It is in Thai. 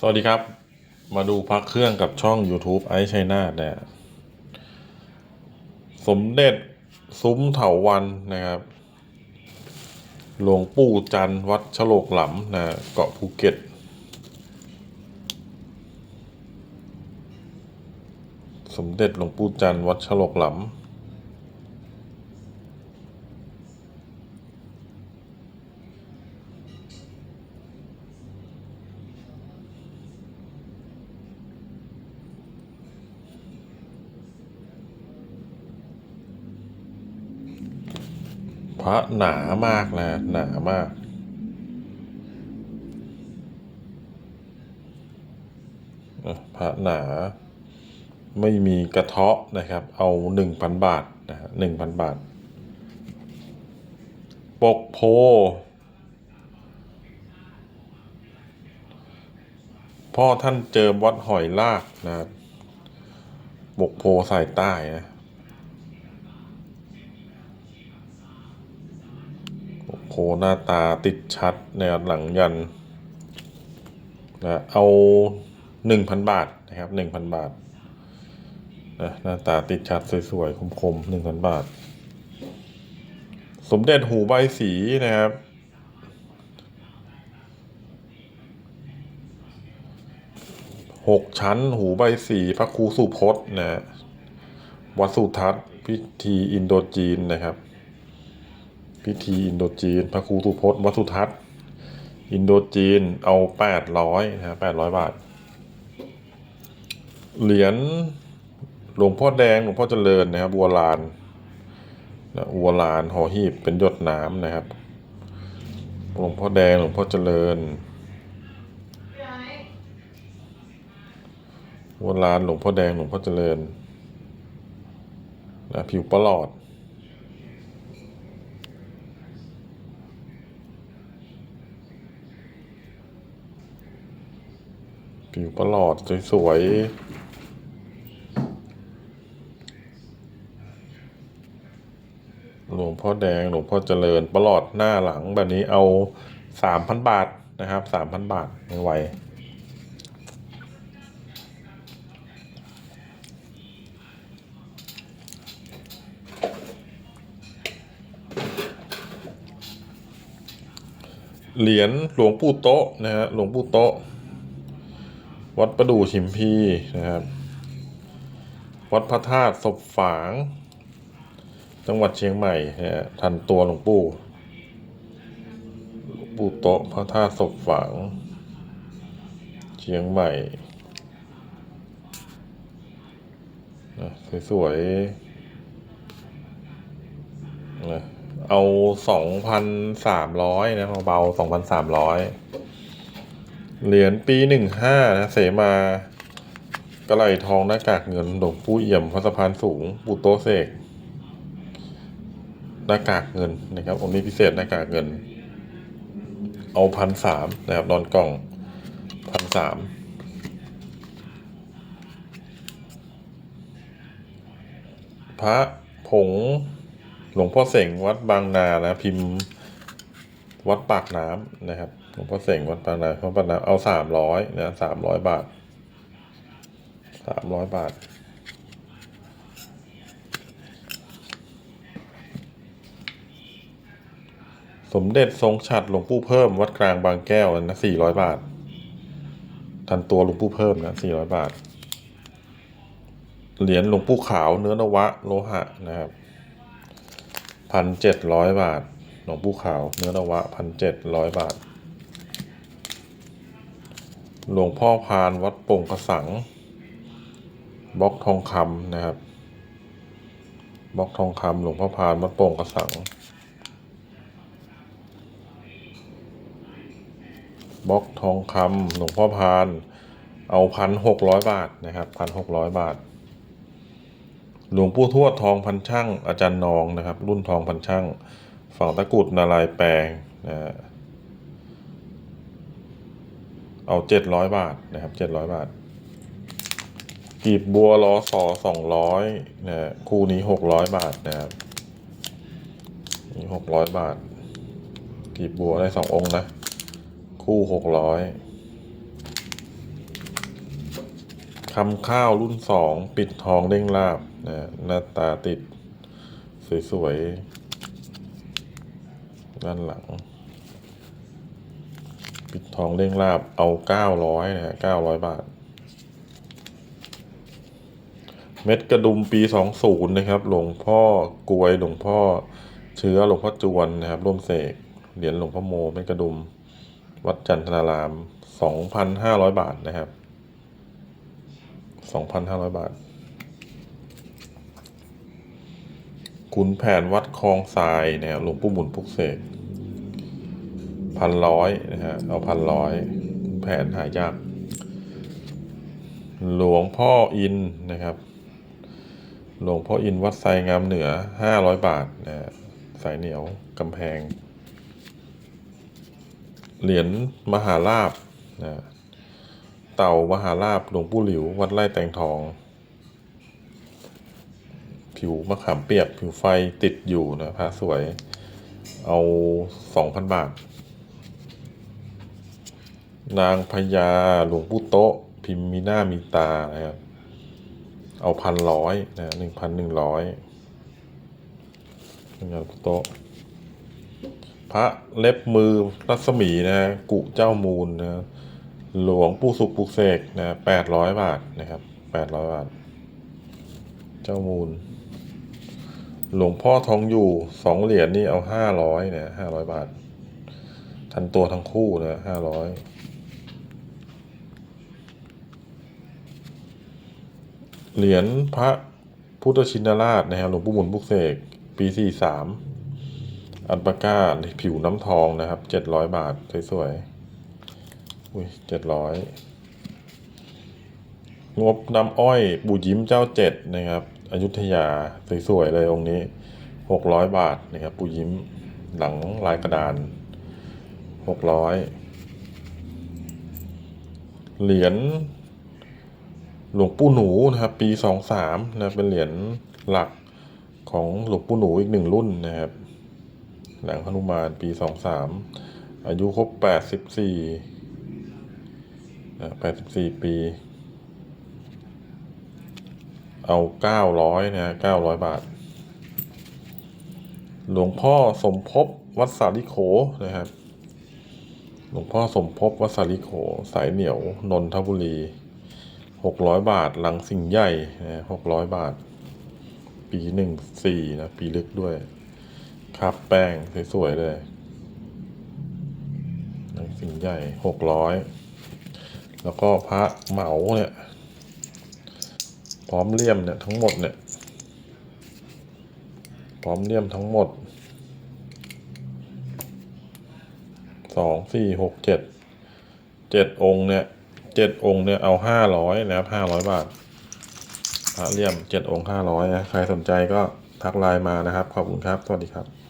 สวัสดีครับ มาดูพักเครื่องกับช่อง YouTube ไอซ์ชัยนาทนะสมเด็จซุ้มเถาวันนะครับ หลวงปู่จันทร์วัดฉลกหลำนะเกาะภูเก็ต สมเด็จหลวงปู่จันทร์วัดฉลกหลำ ระหนามากนะ หนามาก พระหนา ไม่มีกระเทาะนะครับ เอาหนึ่งพันบาทนะฮะหนึ่งพันบาท ปกโพ พ่อท่านเจิมวัดหอยลากนะ ปกโพสายใต้นะ หหน้าตาติดชัดในหลังยันนะเอาหนึ่งพันบาทนะครับหนึ่งพันบาทนะหน้าตาติดชัดสวยๆคมๆหนึ่งพันบาท สมเด็จหูใบสีนะครับหกชั้น หูใบสีพระครูสุพจน์นะวัดสุทัศน์พิธีอินโดจีนนะครับ พิธีอินโดจีน พระครูสุพจน์วัสุทัศน์ อินโดจีนเอาแปดร้อยนะแปดร้อยบาท เหรียญหลวงพ่อแดงหลวงพ่อเจริญนะครับบัวลานนะบัวลานหอหีบเป็นหยดน้ำนะครับ หลวงพ่อแดงหลวงพ่อเจริญบัวลานหลวงพ่อแดงหลวงพ่อเจริญนะผิวประหลอด ผิวประหลอดสวยๆ หลวงพ่อแดงหลวงพ่อเจริญประหลอดหน้าหลังแบบนี้เอาสามพันบาทนะครับสามพันบาทไม่ไหวเหรียญหลวงปู่โตะนะฮะหลวงปู่โตะ วัดประดู่ชิมพีนะครับ วัดพระธาตุศพฝาง จังหวัดเชียงใหม่นะฮะทันตัวหลวงปู่หลวงปู่โตพระธาตุศพฝาง เชียงใหม่นะสวยๆนะเอาสองพันสามร้อยนะเบาๆสองพันสามร้อย เหรียญปีหนึ่งห้านะเสมากระไหลทองหน้ากากเงินหลวงปู่เอี่ยมพระสะพานสูงปู่โตเสกหน้ากากเงินนะครับองค์นี้พิเศษหน้ากากเงิน เอาพันสามนะครับนอนกล่องพันสามพระผงหลวงพ่อเสงวัดบางนานะพิมพ์ วัดปากน้ำนะครับหลวงพ่อเสงวัดปากน้ำวัดปากน้ำเอาสามร้อยนะสามร้อยบาทสามร้อยบาท สมเด็จทรงฉัดหลวงปู่เพิ่มวัดกลางบางแก้วนะสี่ร้อยบาท ทันตัวหลวงปู่เพิ่มนะสี่ร้อยบาท เหรียญหลวงปู่ขาวเนื้อนวะโลหะนะครับพันเจ็ดร้อยบาท หลวงปู่ขาวเนื้อนวะพันเจ็ดร้อยบาท หลวงพ่อพานวัดโป่งกระสังบล็อกทองคำนะครับบล็อกทองคำหลวงพ่อพานวัดโป่งกระสังบล็อกทองคำหลวงพ่อพานเอาพันหกร้อยบาทนะครับพันหกร้อยบาท หลวงปู่ทวดทองพันช่างอาจารย์นองนะครับ รุ่นทองพันช่าง ฝั่งตะกุดนารายแปลงนะเอาเจ็ดร้อยบาทนะครับเจ็ดร้อยบาท กีบบัวล้อสอสองร้อยนะฮะคู่นี้หกร้อยบาทนะครับนี่หกร้อยบาท กีบบัวได้สององค์นะ คู่หกร้อยคำข้าวรุ่นสองปิดทองเด้งลาบนะหน้าตาติด สวย ๆ ด้านหลัง ปิดทองเด้งลาบเอาเก้าร้อยนะฮะเก้าร้อยบาท เม็ดกระดุมปีสองศูนย์นะครับ หลวงพ่อกวยหลวงพ่อเชื้อหลวงพ่อจวนนะครับร่วมเสกเหรียญหลวงพ่อโมเม็ดกระดุม วัดจันทนารามสองพันห้าร้อยบาทนะครับสองพันห้าร้อยบาทขุนแผนวัดคลองทรายเนี่ยหลวงปู่หมุนพุกเสก พันร้อยนะฮะเอาพันร้อยแผนหายาก หลวงพ่ออินนะครับ หลวงพ่ออินวัดไซงามเหนือห้าร้อยบาทนะฮะสายเหนียวกำแพง เหรียญมหาลาบนะเต่ามหาลาบหลวงปู่หลิว วัดไร่แตงทอง ผิวมะขามเปียก ผิวไฟติดอยู่นะพระสวย เอาสองพันบาท นางพญาหลวงปู่โตะพิมพ์มีหน้ามีตานะครับเอาพันร้อยนะหนึ่งพันหนึ่งร้อยนาหลวงปู่โต๊ะพระเล็บมือรัศมีนะฮะกุเจ้ามูลนะหลวงปู่สุขปุกเสกนะแปดร้อยบาทนะครับแปดร้อยบาท เจ้ามูล หลวงพ่อทองอยู่สองเหรียญนี่เอาห้าร้อยเนี่ยห้าร้อยบาท ทันตัวทั้งคู่นะห้าร้อย เหรียญพระพุทธชินราชนะครับหลวงปู่หมุนบุกเสกปีสี่สามอัลปาก้าผิวน้ำทองนะครับเจ็ดร้อยบาท สวยๆอุ้ยเจ็ดร้อยงบน้ำอ้อยบูยิ้มเจ้าเจ็ดนะครับอยุธยาสวยๆเลยองค์นี้หกร้อยบาทนะครับปูยิ้มหลังลายกระดานหกร้อยเหรียญ หลวงปู่หนูนะครับ ปีสองสามนะเป็นเหรียญหลักของหลวงปู่หนูอีกหนึ่งรุ่นนะครับหนังฮนุมานปีสองสามอายุครบแปดสิบสี่แปดสิบสี่ปี เอาเก้าร้อยนะเก้าร้อยบาท หลวงพ่อสมภพวัดสาลิโขนะครับ หลวงพ่อสมภพวัดสาลิโขสายเหนียวนนทบุรี หกร้อยบาทหลังสิ่งใหญ่นะหกร้อยบาท ปีหนึ่งสี่นะปีลึกด้วยครับแป้งสวยๆเลยหนังสิ่งใหญ่หกร้อยแล้วก็พระเหมาเนี่ย พร้อมเลี่ยมเนี่ยทั้งหมดเนี่ย พร้อมเลี่ยมทั้งหมดสองสี่หกเจ็ดเจ็ดองค์เนี่ย เจ็ดองค์เนี่ยเอาห้าร้อยนะครับห้าร้อยบาทพระเลี่ยมเจ็ดองค์ห้าร้อยนะใครสนใจก็ทักไลน์มานะครับ ขอบคุณครับ สวัสดีครับ